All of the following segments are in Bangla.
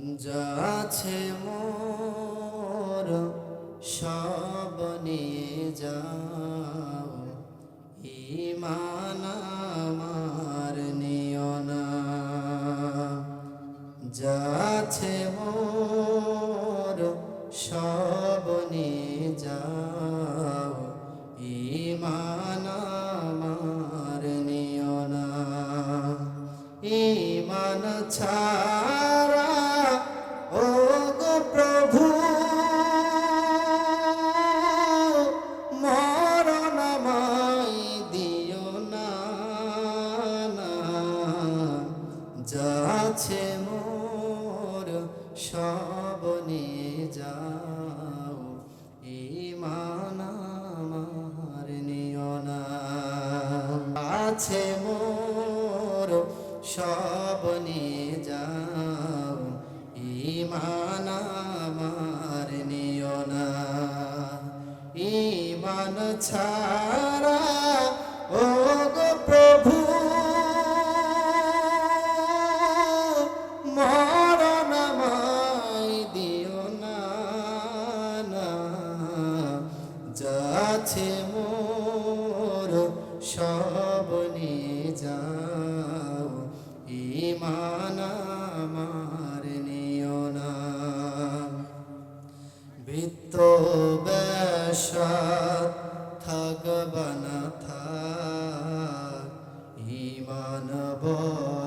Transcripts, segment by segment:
যাছে মোর, সব নিয়ে যাও। ইমান আমার নিও না। যাছে মোর, সব নিয়ে যাও। ইমান আমার নিও না। ইমান ছাড়া আছে মোর সব নিয়ে যাও। ইমান আমার নিও না। ইমান ছাড়া সব যাও। ইমান আমার নিও না। বৃত্ত বেশা থা থাক। ইমান বড়ই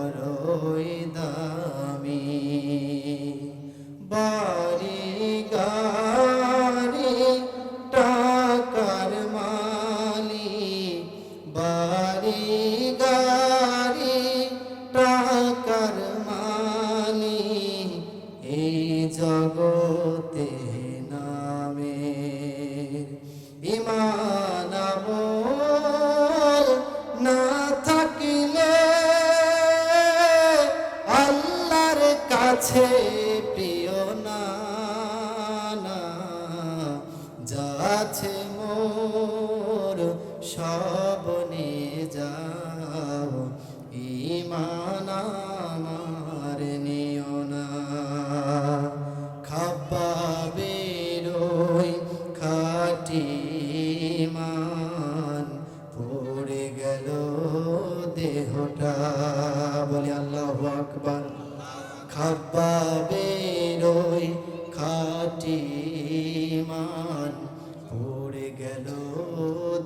কাছে প্রিয় না যাছে মোর সব নিয়ে যাও। ইমান খাব্বা বেরোই খাটি মান পড়ে গেল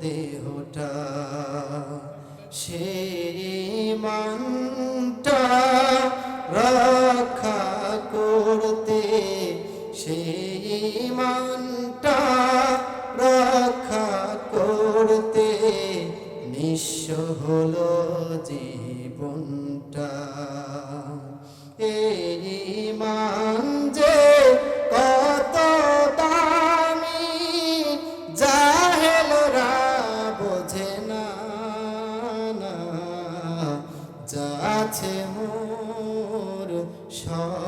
দেহটা। সেই মানটা রক্ষা করতে সেই মানটা রক্ষা করতে নিঃস্ব হলো জীবনটা না যাচ্ছে মোর সব